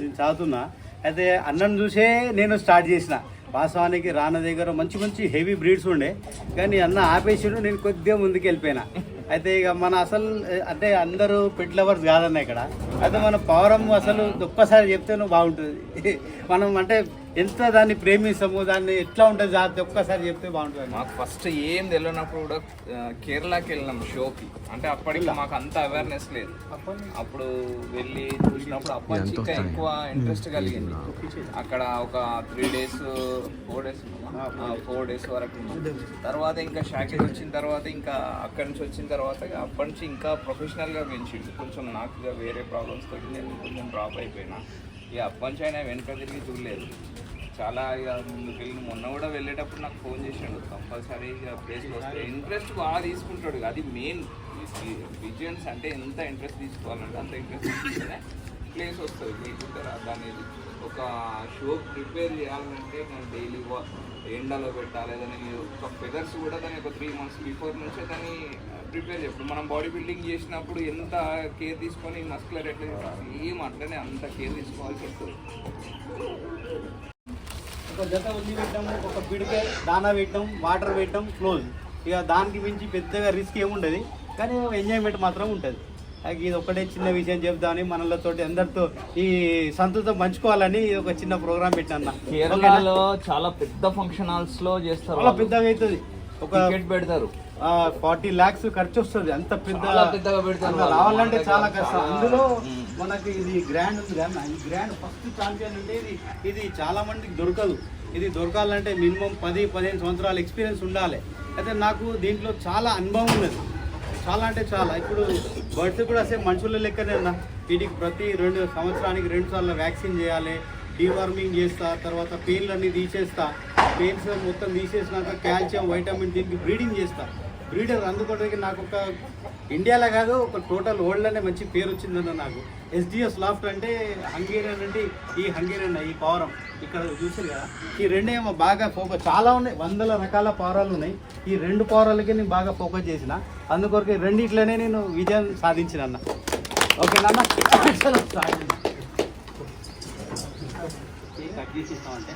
నేను చదువుతున్నా. అయితే అన్నను చూసే నేను స్టార్ట్ చేసిన. వాస్తవానికి రాన దగ్గర మంచి మంచి హెవీ బ్రీడ్స్ ఉండే. కానీ అన్న ఆపేసిండు నేను కొద్దిగా ముందుకు వెళ్ళిపోయినా. అయితే ఇక మన అసలు అంటే అందరూ పెట్ లవర్స్ కాదన్న ఇక్కడ. అయితే మన పౌరం అసలు ఒక్కసారి చెప్తేనే బాగుంటుంది. మనం అంటే ఎంత దాన్ని ప్రేమిస్తాము దాన్ని ఎట్లా ఉంటుంది జాగ్రత్త ఒక్కసారి చెప్తే బాగుంటుంది. మాకు ఫస్ట్ ఏం తెలియనప్పుడు కూడా కేరళకి వెళ్ళినాం షోకి. అంటే అప్పటికి మాకు అంత అవేర్నెస్ లేదు. అప్పుడు వెళ్ళి చూసినప్పుడు అప్పటి నుంచి ఇంకా ఎక్కువ ఇంట్రెస్ట్ కలిగింది. అక్కడ ఒక three days four days four days వరకు. తర్వాత ఇంకా షాకిర్ వచ్చిన తర్వాత ఇంకా అక్కడి నుంచి వచ్చిన తర్వాత ఇక అప్పటి నుంచి ఇంకా ప్రొఫెషనల్గా పెంచిండు. కొంచెం నాకు ఇక వేరే ప్రాబ్లమ్స్ తోటి నేను కొంచెం డ్రాప్ అయిపోయినా. ఇక అప్పటి నుంచి అయినా వెనక తిరిగి చూడలేదు. చాలా ఇక ముందుకు వెళ్ళి మొన్న కూడా వెళ్ళేటప్పుడు నాకు ఫోన్ చేసాడు. కంపల్సరీ ఇక ప్లేస్కి వస్తే. ఇంట్రెస్ట్ బాగా తీసుకుంటాడు అది మెయిన్ విజన్స్ అంటే ఎంత ఇంట్రెస్ట్ తీసుకోవాలంటే అంత ఇంట్రెస్ట్ తీసుకుంటేనే ప్లేస్ వస్తుంది మీకు రాదు అనేది ఒక షో ప్రిపేర్ చేయాలంటే దాన్ని డైలీ ఎండలో పెట్టాలి దానికి ఒక ఫెదర్స్ కూడా దాని ఒక త్రీ మంత్స్ బిఫోర్ నుంచే దాన్ని ప్రిపేర్ చేస్తాం. మనం బాడీ బిల్డింగ్ చేసినప్పుడు ఎంత కేర్ తీసుకొని మస్కులర్ ఎట్లా ఏం అట్లనే అంత కేర్ తీసుకోవాల్సి వస్తుంది. ఒక జత ఉల్లి పెట్టడం ఒక పిడికే దానా పెట్టడం వాటర్ పెట్టడం క్లోజ్ ఇక దానికి మించి పెద్దగా రిస్క్ ఏముండదు. కానీ ఎంజాయ్మెంట్ మాత్రం ఉంటుంది. ఇది ఒకటే చిన్న విషయం చెప్దామని మనలతోటి అందరితో ఈ సంతృప్తం పంచుకోవాలని ఇది ఒక చిన్న ప్రోగ్రామ్ పెట్టాను కేరళలో చాలా పెద్ద ఫంక్షన్ హాల్స్లో చేస్తారు చాలా పెద్దగా అవుతుంది. ఒక పెడతారు. ఫార్టీ లాక్స్ ఖర్చు వస్తుంది. అంత పెద్ద. రావాలంటే చాలా కష్టం. అందులో. మనకి ఇది గ్రాండ్ ఉంది కదా ఈ గ్రాండ్ ఫస్ట్ ఛాంపియన్ అంటే ఇది ఇది చాలా మందికి దొరకదు. ఇది దొరకాలంటే మినిమం పది పదిహేను సంవత్సరాల ఎక్స్పీరియన్స్ ఉండాలి. అయితే నాకు దీంట్లో చాలా అనుభవం ఉన్నది. చాలా అంటే చాలా. ఇప్పుడు బర్డ్స్ కూడా సేమ్ మనుషుల లెక్కనే ఉన్నా వీటికి ప్రతి రెండు సంవత్సరానికి రెండు సార్లు వ్యాక్సిన్ చేయాలి డీవార్మింగ్ చేస్తా తర్వాత పెయిన్లు అన్నీ తీసేస్తా. పెయిన్స్ మొత్తం తీసేసినాక కాల్షియం వైటమిన్ దీనికి బ్రీడింగ్ చేస్తా. బ్రీడర్ అందుకోవడానికి నాకు ఒక ఇండియాలో కాదు ఒక టోటల్ వరల్డ్లోనే మంచి పేరు వచ్చిందన్న నాకు. ఎస్డిఎస్ లాఫ్ట్ అంటే హంగేరియన్ అంటే ఈ హంగేరియన్ ఈ పవరం ఇక్కడ చూసారు కదా ఈ రెండేమో బాగా ఫోకస్ చాలా ఉన్నాయి వందల రకాల పవరాలు ఉన్నాయి. ఈ రెండు పవరాలకి నేను బాగా ఫోకస్ చేసిన. అందుకొరకు రెండిట్లోనే నేను విజయం సాధించిన అన్న ఓకే నాన్న. కట్ చేసి ఇస్తామంటే